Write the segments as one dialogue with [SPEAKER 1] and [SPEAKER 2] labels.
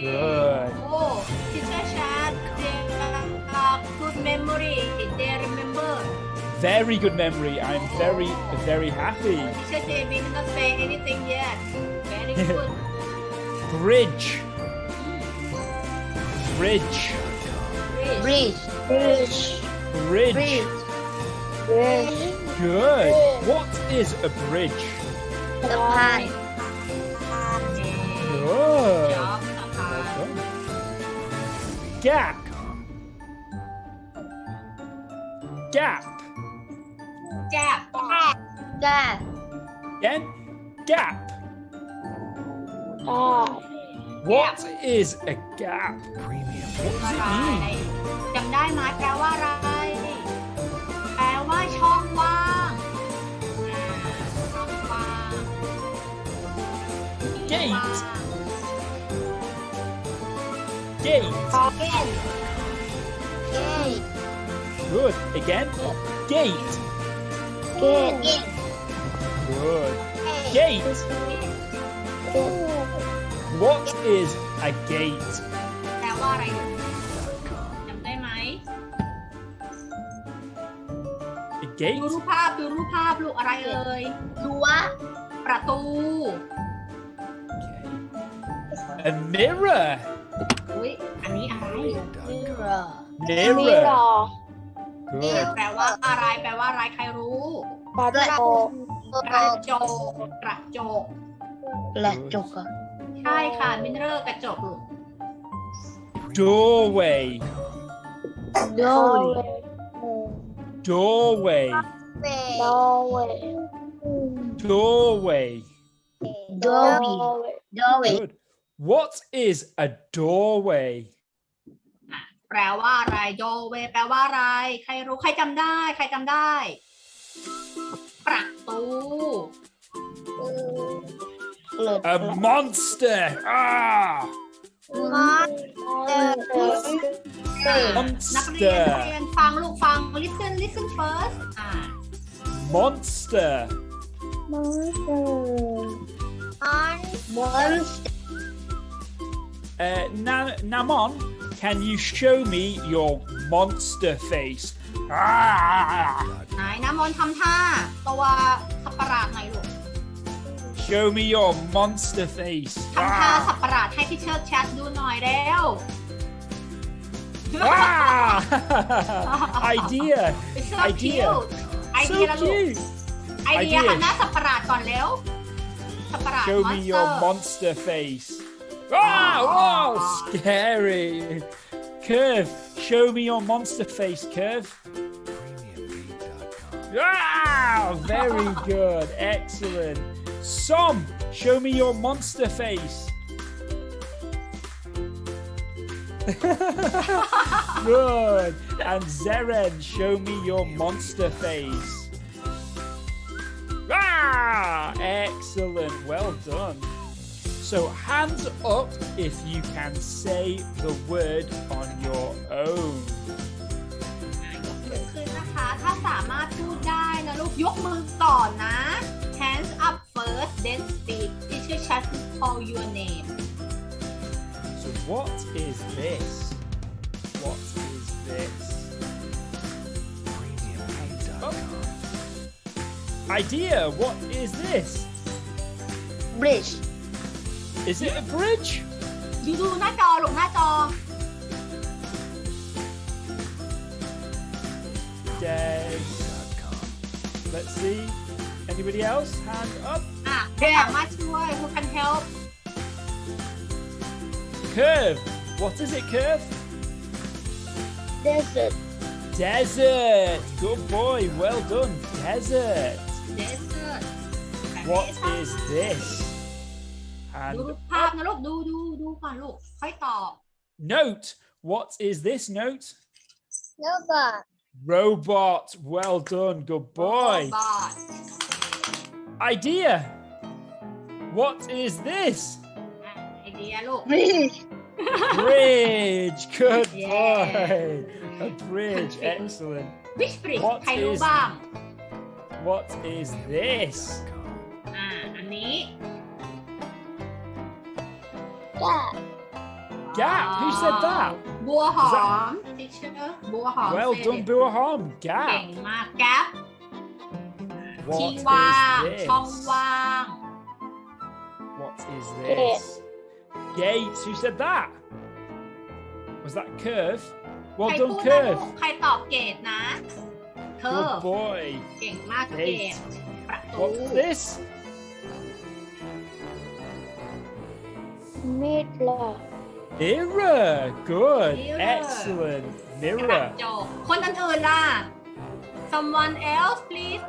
[SPEAKER 1] Good.
[SPEAKER 2] Oh, teacher Shad, they have good memory. They remember.
[SPEAKER 1] Very good memory. I'm very, very happy.
[SPEAKER 2] Teacher Shad did not say anything yet. Very good.
[SPEAKER 1] Bridge. Bridge.
[SPEAKER 2] Bridge.
[SPEAKER 3] Bridge.
[SPEAKER 1] Bridge.
[SPEAKER 3] Bridge. bridge.
[SPEAKER 1] Good. What is a bridge?
[SPEAKER 3] A pipe.
[SPEAKER 1] Good.
[SPEAKER 2] จอบสะพาน
[SPEAKER 1] Gap. Gap.
[SPEAKER 2] แจ๊บ
[SPEAKER 3] จ้า
[SPEAKER 1] Again. Gap.
[SPEAKER 3] จ้า
[SPEAKER 1] What is a gap? What does
[SPEAKER 2] อะไร
[SPEAKER 1] it mean?
[SPEAKER 2] จำได้ไหมแปลว่าอะไร
[SPEAKER 3] เก้นเก้น
[SPEAKER 1] Good. Again. Gate.
[SPEAKER 3] เก้น
[SPEAKER 1] Good. Gate. What is a gate?
[SPEAKER 2] แปลว่าอะไรจำได้ไหม
[SPEAKER 1] A
[SPEAKER 2] ดู
[SPEAKER 1] gate?
[SPEAKER 2] รูปภาพดูรูปภาพลูกอะไรเอ่ย
[SPEAKER 3] รั้ว
[SPEAKER 2] ประตู
[SPEAKER 1] A mirror.
[SPEAKER 3] mirror
[SPEAKER 1] Mirror. Good.
[SPEAKER 2] แปลว่าอะไร แปลว่าอะไรใครรู้
[SPEAKER 3] กระจก
[SPEAKER 2] กระจก กระจก
[SPEAKER 3] กระจกอะ
[SPEAKER 2] ใช่ค่ะมินเรอร์กระจกลูก
[SPEAKER 1] Doorway.
[SPEAKER 3] โดย
[SPEAKER 1] Doorway.
[SPEAKER 3] โดย
[SPEAKER 1] Doorway.
[SPEAKER 3] โดยโดย
[SPEAKER 1] Good. What is a doorway?
[SPEAKER 2] แปลว่าอะไรโดเว แปลว่าอะไร ใครรู้ใครจำได้ ใครจำได้ ประตู
[SPEAKER 1] A monster. Ah.
[SPEAKER 2] นักเรียนนัก
[SPEAKER 1] Monster.
[SPEAKER 2] เรียนฟังลูกฟัง listen listen first อ่า
[SPEAKER 1] Monster.
[SPEAKER 3] มอนส
[SPEAKER 1] Uh, Na- Namon, can you show me your monster face? Ah!
[SPEAKER 2] ไหนน้ำมนต์ทำท่า ตัวสับประหลาดหน่อยลูก
[SPEAKER 1] Show me your monster face.
[SPEAKER 2] ทำท่า
[SPEAKER 1] Ah!
[SPEAKER 2] สับประหลาดให้ที่เชิดแชทดูหน่อยเร็ว
[SPEAKER 1] Ah! idea.
[SPEAKER 2] It's so
[SPEAKER 1] Idea.
[SPEAKER 2] cute ไอเดีย
[SPEAKER 1] So
[SPEAKER 2] ละลูก
[SPEAKER 1] cute.
[SPEAKER 2] ไอเดีย
[SPEAKER 1] Idea
[SPEAKER 2] ทำหน้าสับประหลาดก่อนเร็ว สับประหลาด
[SPEAKER 1] Show me your
[SPEAKER 2] monster
[SPEAKER 1] monster face. Ah! Oh, scary. Curve, show me your monster face, Curve. Ah, very good. Excellent. Som, show me your monster face. good. And Zeren, show me your monster face. Ah, excellent. Well done. So, hands up if you can say the word on your own.
[SPEAKER 2] ยกมือขึ้นนะคะ ถ้าสามารถพูดได้นะลูก ยกมือก่อนนะ hands up first then speak teacher chat will call your name
[SPEAKER 1] So, what is this? What is this? Up. Idea, what is this?
[SPEAKER 3] บริดจ์
[SPEAKER 1] Is it a bridge?
[SPEAKER 2] ดูดูหน้าจอลูกหน้าจอ
[SPEAKER 1] Des. Let's see. Anybody else? Hand up.
[SPEAKER 2] อ่ะใครสามารถช่วย who can help
[SPEAKER 1] Curve. What is it, Curve?
[SPEAKER 3] เดส
[SPEAKER 1] Desert. Good boy. Well done. Desert.
[SPEAKER 2] desert
[SPEAKER 1] What is this?
[SPEAKER 2] ดู
[SPEAKER 1] And
[SPEAKER 2] รูปภาพนะลูก ดูดูดูก่อนลูก ค่อยตอบ
[SPEAKER 1] note. What is this note?
[SPEAKER 3] โนบะ
[SPEAKER 1] Robot. Well done. Good boy.
[SPEAKER 2] Robot
[SPEAKER 1] Idea. What is this?
[SPEAKER 2] อ่ะไอเดียลูก
[SPEAKER 3] บริดจ์
[SPEAKER 1] Bridge. Good
[SPEAKER 2] Yeah.
[SPEAKER 1] boy. A bridge.
[SPEAKER 2] Okay.
[SPEAKER 1] Excellent.
[SPEAKER 2] which bridge
[SPEAKER 1] What
[SPEAKER 2] ใครรู้
[SPEAKER 1] is-
[SPEAKER 2] บ้าง
[SPEAKER 1] What is this?
[SPEAKER 2] อ่า อันนี้
[SPEAKER 3] จ้า
[SPEAKER 1] Gap. Who said that?
[SPEAKER 2] บัวหอม teacher บัวหอม
[SPEAKER 1] Well
[SPEAKER 2] said
[SPEAKER 1] done,
[SPEAKER 2] it.
[SPEAKER 1] Buaham.
[SPEAKER 2] เก่ง
[SPEAKER 1] Gap.
[SPEAKER 2] มาก gap
[SPEAKER 1] What
[SPEAKER 2] ที่
[SPEAKER 1] is
[SPEAKER 2] ว่าง
[SPEAKER 1] this?
[SPEAKER 2] ช่องว่าง
[SPEAKER 1] What is this? Gates. Who said that? Was that curve?
[SPEAKER 2] ใค
[SPEAKER 1] Well
[SPEAKER 2] ร
[SPEAKER 1] done,
[SPEAKER 2] พูดนะลู
[SPEAKER 1] curve.
[SPEAKER 2] กใครตอบเกตนะ เธอ
[SPEAKER 1] Good boy.
[SPEAKER 2] เก่งมากเกต ประตู
[SPEAKER 1] What's this?
[SPEAKER 3] Mirror.
[SPEAKER 1] Mirror. Good.
[SPEAKER 2] Mirror.
[SPEAKER 1] Excellent.
[SPEAKER 2] กระ
[SPEAKER 1] Mirror.
[SPEAKER 2] จกคนอื่นๆล่ะ someone else please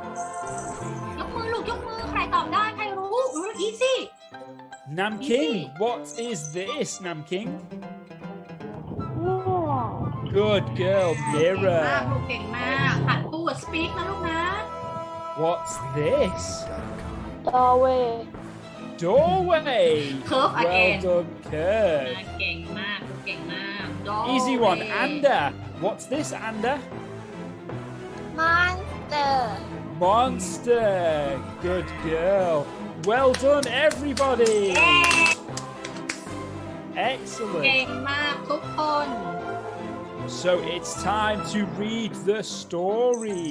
[SPEAKER 2] ยกมือลูกยกมือ ใครตอบได้ ใครรู้รู้ easy
[SPEAKER 1] Nam
[SPEAKER 2] Easy.
[SPEAKER 1] King. What is this, Nam King?
[SPEAKER 3] Mirror.
[SPEAKER 1] Good girl.
[SPEAKER 2] เก่งมาก
[SPEAKER 1] Mirror.
[SPEAKER 2] ลูกเก่งมากหัดพูด speak นะลูกนะ
[SPEAKER 1] What's this?
[SPEAKER 3] Doorway.
[SPEAKER 1] Doorway.
[SPEAKER 2] Curve
[SPEAKER 1] Well
[SPEAKER 2] again.
[SPEAKER 1] done, curve.
[SPEAKER 2] เก่งมากลูกเก่งมาก
[SPEAKER 1] Easy one.
[SPEAKER 2] Doorway
[SPEAKER 1] Anda. What's this, Anda?
[SPEAKER 3] Monster.
[SPEAKER 1] Monster. Good girl. Well done, everybody.
[SPEAKER 2] เย้
[SPEAKER 1] Excellent.
[SPEAKER 2] เก่งมากทุกคน
[SPEAKER 1] So it's time to read the story.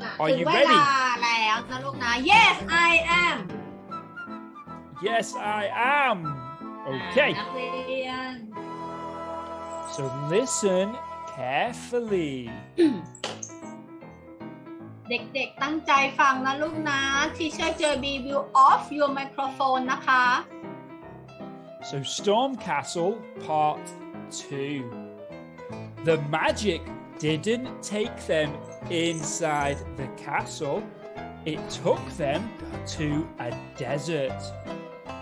[SPEAKER 2] ถึ
[SPEAKER 1] Are
[SPEAKER 2] ง
[SPEAKER 1] you
[SPEAKER 2] เว
[SPEAKER 1] ready?
[SPEAKER 2] ลาแล้วนะลูกนะ Yes I am
[SPEAKER 1] Yes, I am. Okay.
[SPEAKER 2] นักเรียน
[SPEAKER 1] So listen carefully.
[SPEAKER 2] เด็กๆ ตั้งใจฟังนะลูกนะ Teacher JB will off your microphone นะคะ
[SPEAKER 1] So Storm Castle Part 2. The magic didn't take them inside the castle. It took them to a desert.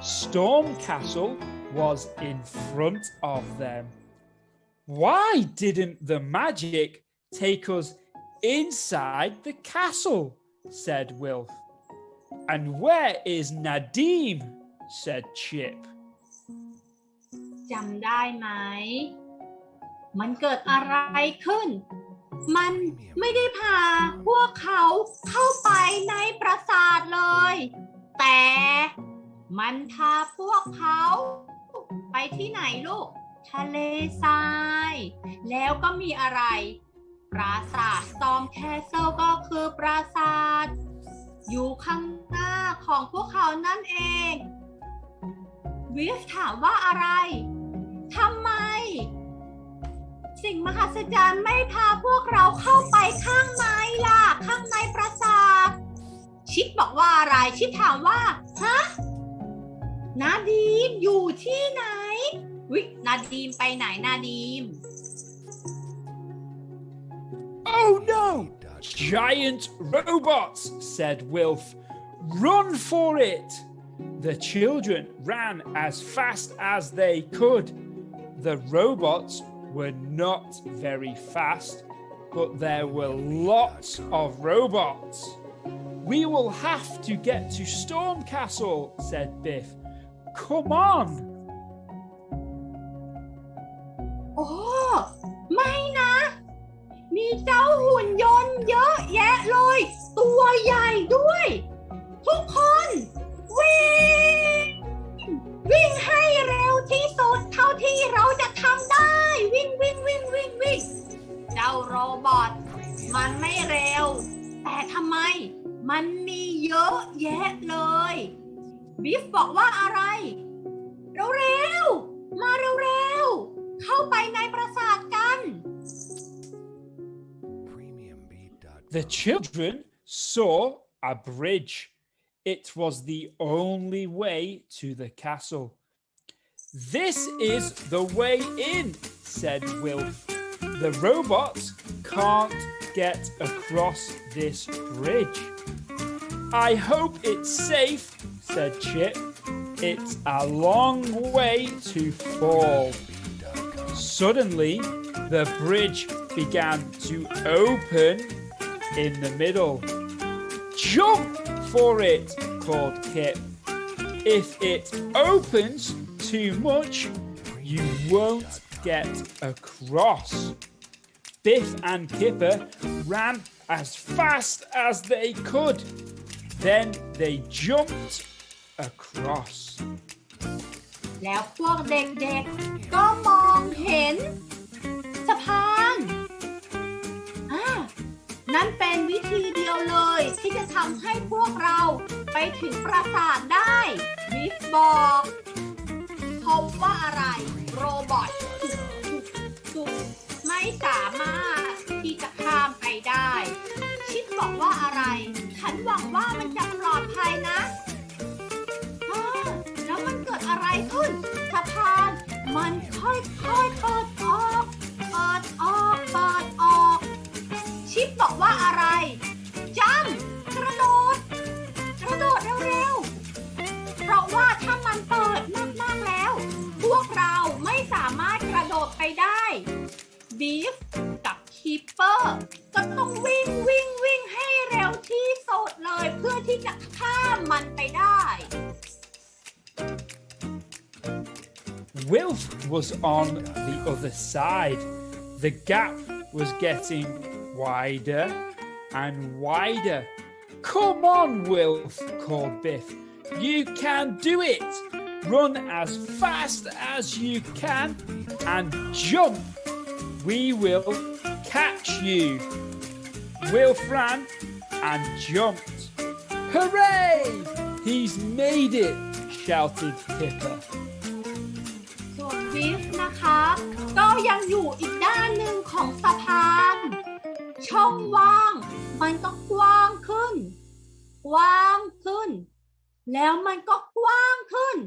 [SPEAKER 1] Storm Castle was in front of them. Why didn't the magic take us inside the castle? said Wilf. And where is Nadim? said Chip.
[SPEAKER 2] จำได้ไหม มันเกิดอะไรขึ้น มันไม่ได้พาพวกเขาเข้าไปในปราสาทเลย แต่ มันพาพวกเขา ไปที่ไหนลูก ทะเลทราย แล้วก็มีอะไร ปราสาท Storm Castle ก็คือปราสาท อยู่ข้างหน้าของพวกเขานั่นเอง วิฟถามว่าอะไรทำไม สิ่งมหัศจรรย์ไม่พาพวกเราเข้าไปข้างในล่ะ ข้างในปราสาท ชิดบอกว่าอะไร ชิดถามว่า ฮะ นาดีมอยู่ที่ไหน วินาดีมไปไหนนาดีม
[SPEAKER 1] Oh no! Giant robots, said Wilf. Run for it! The children ran as fast as they could. The robots were not very fast, but there were lots of robots. We will have to get to Storm Castle, said Biff. Come on!
[SPEAKER 2] โอ้ไม่นะ มีเจ้าหุ่นยนต์เยอะแยะเลย ตัวใหญ่ด้วย ทุกคนวิ่งวิ่งให้เร็วที่สุดเท่าที่เราจะทำได้ วิ่งวิ่งวิ่งวิ่งวิ่งเจ้าโรบอทมันไม่เร็ว แต่ทำไม มันมีเยอะแยะเลย บิฟบอกว่าอะไร เร็วๆ มาเร็วๆ เข้าไปในปราสาทกัน
[SPEAKER 1] The children saw a bridge. It was the only way to the castle. This is the way in, said Wilf. The robots can't get across this bridge. I hope it's safe, said Chip. It's a long way to fall. Suddenly, the bridge began to open in the middle. Jump for it, called Kip. If it opens too much, you won't get across. Biff and Kipper ran as fast as they could. Then they jumped across
[SPEAKER 2] แล้วพวกเด็กๆ ก็มองเห็นสะพานอ่านั่นเป็นวิธีเดียวเลย ที่จะทำให้พวกเราไปถึงปราสาทได้มิฟบอกพบว่าอะไรโรบอทสุไม่สามารถที่จะข้ามไปได้ ชิดบอกว่าอะไร ฉันหวังว่ามันจะ ไปได้บีฟกับคีปเปอร์ก็ต้องวิ่งวิ่งวิ่งให้เร็วที่สุดเลย เพื่อที่จะข้ามมันไปได้
[SPEAKER 1] Wilf was on the other side. The gap was getting wider and wider. Come on, Wilf, called Biff. You can do it. Run as fast as you can and jump. We will catch you. Wilf ran and jumped. Hooray! He's made it, shouted Pippa.
[SPEAKER 2] ส่วนบิฟนะคะก็ยังอยู่อีกด้านหนึ่งของสะพาน ช่องว่าง มันก็กว้างขึ้น กว้างขึ้น แล้วมันก็กว้างขึ้น